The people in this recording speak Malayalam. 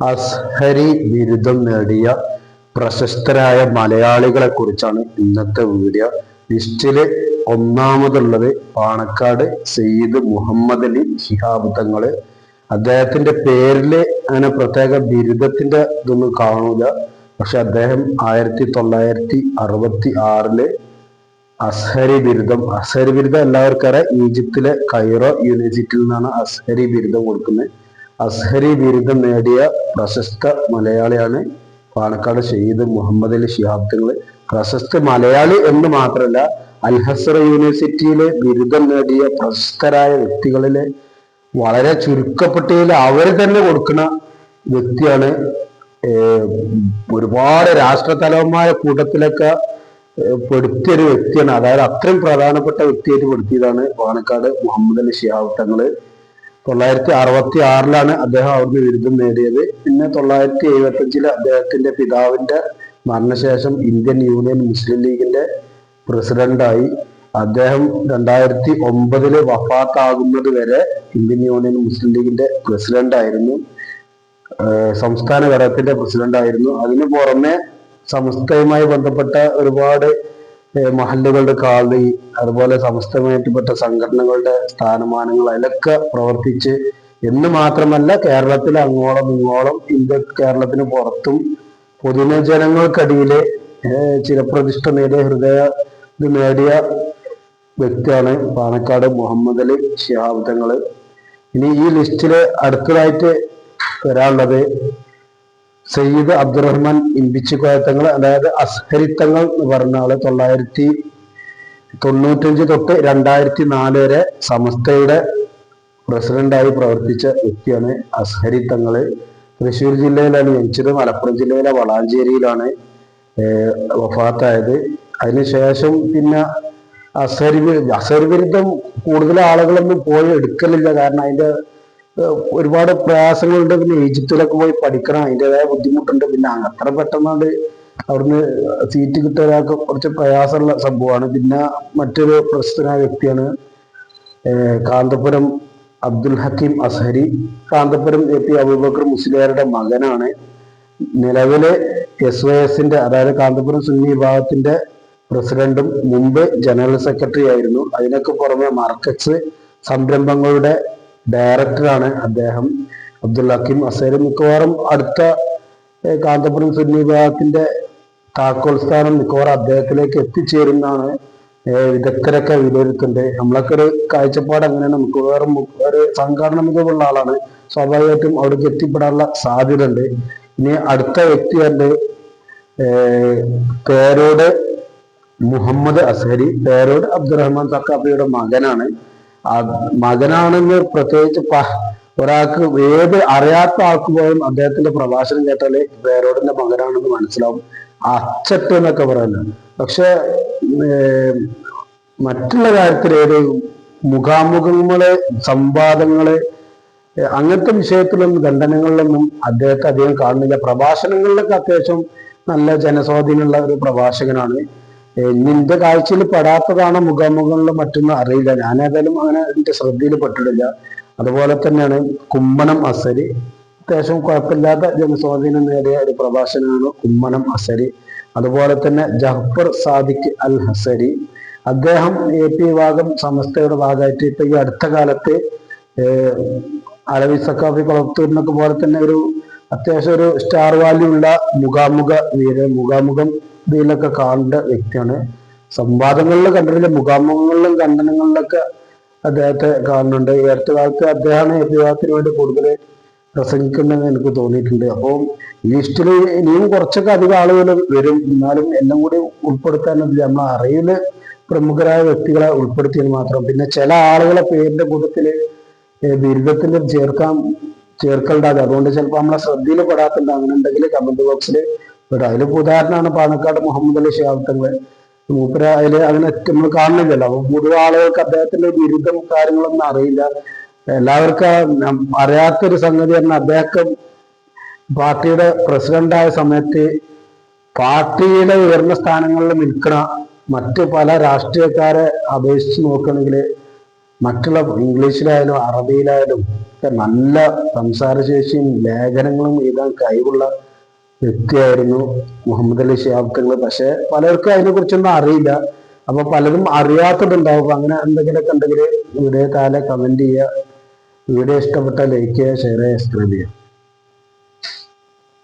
അസ്ഹരി ബിരുദം നേടിയ പ്രശസ്തരായ മലയാളികളെ കുറിച്ചാണ് ഇന്നത്തെ വീഡിയോ. ലിസ്റ്റിൽ ഒന്നാമതുള്ളത് പാണക്കാട് സയ്യിദ് മുഹമ്മദ് അലി ശിഹാബ് തങ്ങൾ. അദ്ദേഹത്തിന്റെ പേരിൽ അങ്ങനെ പ്രത്യേക ബിരുദത്തിന്റെ ഇതൊന്നും കാണൂല. പക്ഷെ അദ്ദേഹം ആയിരത്തി തൊള്ളായിരത്തി അറുപത്തി ആറിൽ അസ്ഹരി ബിരുദം അസ്ഹരി ബിരുദം എല്ലാവർക്കും അറിയാം. ഈജിപ്തിലെ കൈറോ യൂണിവേഴ്സിറ്റിയിൽ നിന്നാണ് അസ്ഹരി ബിരുദം കൊടുക്കുന്നത്. അസ്ഹരി ബിരുദം നേടിയ പ്രശസ്ത മലയാളിയാണ് പാണക്കാട് ഷെയ്ദ് മുഹമ്മദ് അലി തങ്ങൾ പ്രശസ്ത മലയാളി എന്ന് മാത്രമല്ല അൽഹസർ യൂണിവേഴ്സിറ്റിയിലെ ബിരുദം നേടിയ പ്രശസ്തരായ വ്യക്തികളിലെ വളരെ ചുരുക്കപ്പെട്ടതിൽ അവർ തന്നെ കൊടുക്കുന്ന വ്യക്തിയാണ് ഒരുപാട് രാഷ്ട്രതലവന്മാര കൂട്ടത്തിലൊക്കെ പെടുത്തിയൊരു വ്യക്തിയാണ്. അതായത് അത്രയും പ്രധാനപ്പെട്ട വ്യക്തിയായിട്ട് പെടുത്തിയതാണ് പാണക്കാട് മുഹമ്മദ് അലി ഷിഹാബ് തങ്ങൾ. തൊള്ളായിരത്തി അറുപത്തി ആറിലാണ് അദ്ദേഹം അവിടുന്ന് ബിരുദം നേടിയത്. പിന്നെ തൊള്ളായിരത്തി എഴുപത്തി അഞ്ചിൽ അദ്ദേഹത്തിന്റെ പിതാവിന്റെ മരണശേഷം ഇന്ത്യൻ യൂണിയൻ മുസ്ലിം ലീഗിന്റെ പ്രസിഡന്റായി. അദ്ദേഹം രണ്ടായിരത്തി ഒമ്പതിൽ വഫാത്താകുന്നത് വരെ ഇന്ത്യൻ യൂണിയൻ മുസ്ലിം ലീഗിന്റെ പ്രസിഡന്റ് ആയിരുന്നു സംസ്ഥാന ഘടകത്തിന്റെ പ്രസിഡന്റ് ആയിരുന്നു അതിനു പുറമെ സംസ്ഥയുമായി ബന്ധപ്പെട്ട ഒരുപാട് മഹല്ലുകളുടെ കാളി അതുപോലെ സംസ്ഥയുമായിട്ടപ്പെട്ട സംഘടനകളുടെ സ്ഥാനമാനങ്ങൾ അതിലൊക്കെ പ്രവർത്തിച്ച് എന്ന് മാത്രമല്ല കേരളത്തിൽ അങ്ങോളം ഇങ്ങോളം ഇന്ത്യ കേരളത്തിന് പുറത്തും പൊതുജനങ്ങൾക്കിടയിൽ ചിരപ്രതിഷ്ഠ നേടിയ ഹൃദയ ഇത് നേടിയ വ്യക്തിയാണ് പാണക്കാട് മുഹമ്മദ് അലി ശിഹാബ് തങ്ങൾ. ഇനി ഈ ലിസ്റ്റിൽ അടുത്തതായിട്ട് വരാനുള്ളത് സയ്യിദ് അബ്ദുറഹ്മാൻ ഇമ്പിച്ചിക്കോയത്തങ്ങൾ അതായത് അസ്ഹരിത്തങ്ങൾ എന്ന് പറഞ്ഞ ആൾ തൊള്ളായിരത്തി തൊണ്ണൂറ്റഞ്ച് തൊട്ട് രണ്ടായിരത്തി നാല് വരെ സമസ്തയുടെ പ്രസിഡന്റായി പ്രവർത്തിച്ച വ്യക്തിയാണ് അസ്ഹരി തൃശ്ശൂർ ജില്ലയിലാണ് ജനിച്ചത്. മലപ്പുറം ജില്ലയിലെ വളാഞ്ചേരിയിലാണ് വഫാത്തായത്. അതിനുശേഷം പിന്നെ അസരി അസരി വിരുദ്ധം കൂടുതൽ ആളുകളൊന്നും പോയി എടുക്കലില്ല കാരണം അതിന്റെ ഒരുപാട് പ്രയാസങ്ങളുണ്ട്. പിന്നെ ഈജിപ്തിലൊക്കെ പോയി പഠിക്കണം. അതിന്റെതായ ബുദ്ധിമുട്ടുണ്ട്. പിന്നെ അത്ര പെട്ടെന്നാണ്ട് അവിടുന്ന് സീറ്റ് കിട്ടാനൊക്കെ കുറച്ച് പ്രയാസമുള്ള സംഭവമാണ്. പിന്നെ മറ്റൊരു പ്രശസ്തനായ വ്യക്തിയാണ് കാന്തപുരം അബ്ദുൽ ഹക്കീം അസഹരി. കാന്തപുരം എ പി അബൂബക്കർ മുസ്ലിയാരുടെ മകനാണ്. നിലവിലെ എസ് വൈ എസിന്റെ അതായത് കാന്തപുരം സുന്നി വിഭാഗത്തിന്റെ പ്രസിഡന്റും മുമ്പ് ജനറൽ സെക്രട്ടറി ആയിരുന്നു അതിനൊക്കെ പുറമെ മാർക്കറ്റ്സ് സംരംഭങ്ങളുടെ ഡയറക്ടറാണ് അദ്ദേഹം. അബ്ദുൽ ഹക്കീം അസേര് മിക്കവാറും അടുത്ത കാന്തപുരം സുന്നി വിഭാഗത്തിന്റെ താക്കോൽ സ്ഥാനം മിക്കവാറും അദ്ദേഹത്തിലേക്ക് എത്തിച്ചേരുന്നതാണ്. വിദഗ്ധരൊക്കെ വിലയിരുത്തുന്നത്. നമ്മളൊക്കെ ഒരു കാഴ്ചപ്പാട് അങ്ങനെയാണ്. മിക്കവാറും ഒരു സംഘാടന മികവുള്ള ആളാണ്. സ്വാഭാവികമായിട്ടും അവിടേക്ക് എത്തിപ്പെടാനുള്ള സാധ്യത ഉണ്ട് ഇനി അടുത്ത വ്യക്തി ഉണ്ട് പേരോട് മുഹമ്മദ് അസേരി പേരോട് അബ്ദുറഹ്മാൻ സക്കാഫിയുടെ മകനാണ്. മകനാണെന്ന് പ്രത്യേകിച്ച് ഒരാൾക്ക് ഏത് അറിയാത്ത ആൾക്ക് പോലും അദ്ദേഹത്തിന്റെ പ്രഭാഷണം കേട്ടാലേ വേരോടിന്റെ മകനാണെന്ന് മനസ്സിലാവും. അച്ചട്ട് എന്നൊക്കെ പറയുന്നത്. പക്ഷെ മറ്റുള്ള കാര്യത്തിൽ ഏത് മുഖാമുഖങ്ങൾ സംവാദങ്ങൾ അങ്ങനത്തെ വിഷയത്തിലൊന്നും ഖണ്ഡനങ്ങളിലൊന്നും അദ്ദേഹത്തെ അധികം കാണുന്നില്ല. പ്രഭാഷണങ്ങളിലൊക്കെ അത്യാവശ്യം നല്ല ജനസ്വാധീനമുള്ള ഒരു പ്രഭാഷകനാണ്. നിന്റെ കാഴ്ചയിൽ പെടാത്തതാണോ മുഖാമുഖങ്ങളിലും മറ്റൊന്നും അറിയില്ല. ഞാൻ ഏതായാലും അങ്ങനെ എന്റെ ശ്രദ്ധയിൽ പെട്ടിട്ടില്ല. അതുപോലെ തന്നെയാണ് കുമ്മനം അസരി. അത്യാവശ്യം കുഴപ്പമില്ലാത്ത ജനസ്വാധീനം നേടിയ ഒരു പ്രഭാഷകനാണ് കുമ്മനം അസരി. അതുപോലെ തന്നെ ജഹ്ഫർ സാദിഖ് അൽ ഹസരി. അദ്ദേഹം എ പി വിഭാഗം സമസ്തയുടെ ഭാഗമായിട്ട് ഇപ്പൊ ഈ അടുത്ത കാലത്ത് അലവി സക്കാഫി കൊളത്തൂരിനൊക്കെ പോലെ തന്നെ ഒരു അത്യാവശ്യം ഒരു സ്റ്റാർ വാല്യൂ ഉള്ള മുഖാമുഖ വീര മുഖാമുഖം ഇതിലൊക്കെ കാണേണ്ട വ്യക്തിയാണ്. സംവാദങ്ങളിൽ കണ്ടിട്ടില്ല മുഖാമുഖങ്ങളിലും കണ്ടനങ്ങളിലൊക്കെ അദ്ദേഹത്തെ കാണുന്നുണ്ട്. ഈ അടുത്ത കാലത്ത് അദ്ദേഹമാണ് വിവാഹത്തിന് വേണ്ടി കൂടുതൽ പ്രസംഗിക്കുന്നെന്ന് എനിക്ക് തോന്നിയിട്ടുണ്ട്. അപ്പോൾ ലിസ്റ്റിൽ ഇനിയും കുറച്ചൊക്കെ അധികം ആളുകൾ വരും. എന്നാലും എല്ലാം കൂടി ഉൾപ്പെടുത്താനതിൽ നമ്മൾ അറിയിൽ പ്രമുഖരായ വ്യക്തികളെ ഉൾപ്പെടുത്തിയത് മാത്രം. പിന്നെ ചില ആളുകളെ പേരിന്റെ കൂട്ടത്തിൽ ബിരുദത്തിന് ചേർക്കാം ചേർക്കലുണ്ടാകും അതുകൊണ്ട് ചിലപ്പോൾ നമ്മളെ ശ്രദ്ധയിൽ പെടാത്തുണ്ട് അങ്ങനെ ഉണ്ടെങ്കിൽ കമന്റ് ബോക്സിൽ വിടാം അതിലിപ്പോ ഉദാഹരണമാണ് പാണക്കാട് മുഹമ്മദ് അലി ഷിഹാബത്തങ്ങൾ മൂപ്പര അതിൽ അങ്ങനെ നമ്മൾ കാണുന്നില്ലല്ലോ. മുഴുവൻ ആളുകൾക്ക് അദ്ദേഹത്തിന്റെ ബിരുദം കാര്യങ്ങളൊന്നും അറിയില്ല. എല്ലാവർക്കും അറിയാത്തൊരു സംഗതി പറഞ്ഞാൽ അദ്ദേഹം പാർട്ടിയുടെ പ്രസിഡന്റായ സമയത്ത് പാർട്ടിയുടെ ഉയർന്ന സ്ഥാനങ്ങളിൽ നിൽക്കണ മറ്റ് പല രാഷ്ട്രീയക്കാരെ അപേക്ഷിച്ച് നോക്കുകയാണെങ്കിൽ മറ്റുള്ള ഇംഗ്ലീഷിലായാലും അറബിയിലായാലും നല്ല സംസാരശേഷിയും ലേഖനങ്ങളും എഴുതാൻ കഴിവുള്ള വ്യക്തിയായിരുന്നു മുഹമ്മദ് അലി ഷിഹാബ് തങ്ങൾ പക്ഷെ പലർക്കും അതിനെ കുറിച്ചൊന്നും അറിയില്ല. അപ്പൊ പലരും അറിയാത്തതുണ്ടാവും. അങ്ങനെ എന്തെങ്കിലുമൊക്കെ ഉണ്ടെങ്കിൽ വീഡിയോ താഴെ കമന്റ് ചെയ്യുക. വീഡിയോ ഇഷ്ടപ്പെട്ട ലൈക്ക് ചെയ്യുക ഷെയർ ചെയ്യുക സബ്സ്ക്രൈബ് ചെയ്യുക.